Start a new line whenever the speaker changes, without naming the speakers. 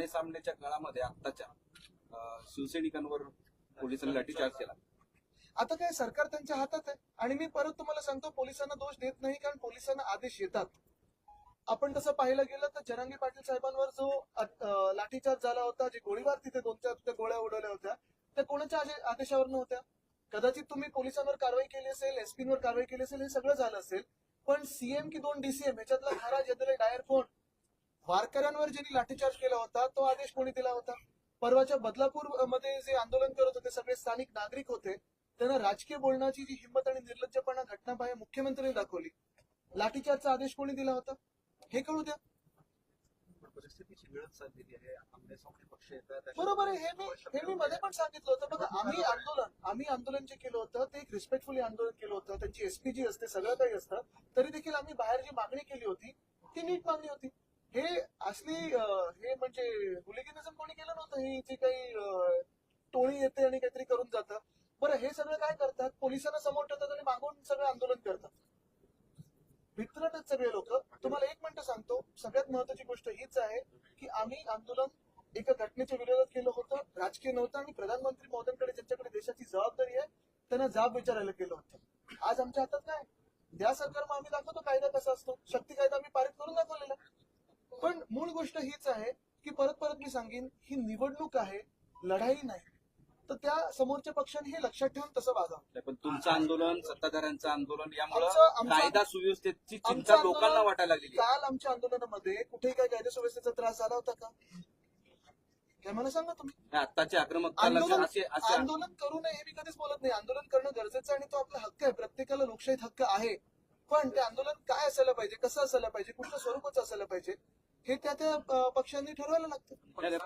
आमने सामनेच्या काळामध्ये आत्ताच्या शिवसैनिकांवर पोलिसांनी लाठीचार्ज केला.
आता काय सरकार त्यांच्या हातात आहे. आणि मी परत तुम्हाला सांगतो पोलिसांना दोष देत नाही कारण पोलिसांना आदेश येतात. आपण तसं पाहायला गेलं तर जरांगी पाटील साहेबांवर जो लाठीचार्ज झाला होता जे गोळीबार तिथे दोन चार गोळ्या उडवल्या होत्या त्या कोणाच्या आदेशावर नव्हत्या कदाचित तुम्ही पोलिसांवर कारवाई केली असेल एसपीवर कारवाई केली असेल हे सगळं झालं असेल पण सीएम की दोन डीसीएम याच्यातला खरा जनरल डायर कोण वारकऱ्यांवर ज्यांनी लाठीचार्ज केला होता तो आदेश कोणी दिला होता? परवाच्या बदलापूरमध्ये जे आंदोलन करत होते सगळे स्थानिक नागरिक होते त्यांना राजकीय बोलण्याची जी हिंमत आणि निर्लज्जपणा घटना बाहेर मुख्यमंत्र्यांनी दाखवली. लाठीचार्जचा आदेश कोणी दिला होता? हे कळू द्या. बरोबर आहे. हे मी हे मी मध्ये पण सांगितलं होतं. बघा आम्ही आंदोलन आम्ही आंदोलन जे केलं होतं ते एक रिस्पेक्टफुली आंदोलन केलं होतं. त्यांची एसपीजी असते सगळं काही असतं. तरी देखील आम्ही बाहेर जी मागणी केली होती ती नीट मागणी होती. हे असली हे म्हणजे हुलिगिनिझम कोणी केलं नव्हतं? ही जी काही अं, टोळी येते आणि काहीतरी करून जातं. बरं हे सगळं काय करतात? पोलिसांना समोर ठेवतात आणि मागून सगळं आंदोलन करतात. भित्रतात सगळे लोक. तुम्हाला एक मिनिट सांगतो. सगळ्यात महत्वाची गोष्ट हीच आहे की आम्ही आंदोलन एका घटनेच्या विरोधात केलं होतं. राजकीय नव्हतं आणि प्रधानमंत्री मोदींकडे ज्यांच्याकडे देशाची जबाबदारी आहे त्यांना जाब विचारायला केलं होतं. आज आमच्या हातात काय? द्या सरकार मग आम्ही दाखवतो. कायदा कसा असतो? शक्ती कायदा आम्ही पारित करून दाखवतो. गोष्ट हीच आहे की परत परत मी सांगेन ही निवडणूक आहे लढाई नाही. तर त्या समोरच्या पक्षाने हे लक्षात ठेवून तसं वागावं
पण तुमचं आंदोलन सत्ताधाऱ्यांचं आंदोलन यामुळं कायदा सुव्यवस्थेची चिंता लोकांना वाटायला लागलेली आहे.
काल आमच्या आंदोलनामध्ये कुठेही काय कायदा सुव्यवस्थेचा त्रास झाला होता का? काय मला सांगा तुम्ही?
आत्ताची आक्रमकता
आंदोलन
लक्षात असे असे
आंदोलन करू नये हे मी कधीच बोलत नाही. आंदोलन करणं गरजेचं आहे आणि तो आपला हक्क आहे. प्रत्येकाला लोकशाहीत हक्क आहे. पण ते आंदोलन काय असायला पाहिजे? कसं असायला पाहिजे? कुठल्या स्वरूपाचं असायला पाहिजे? हे त्या त्या पक्षांनी ठरवायला लागतं.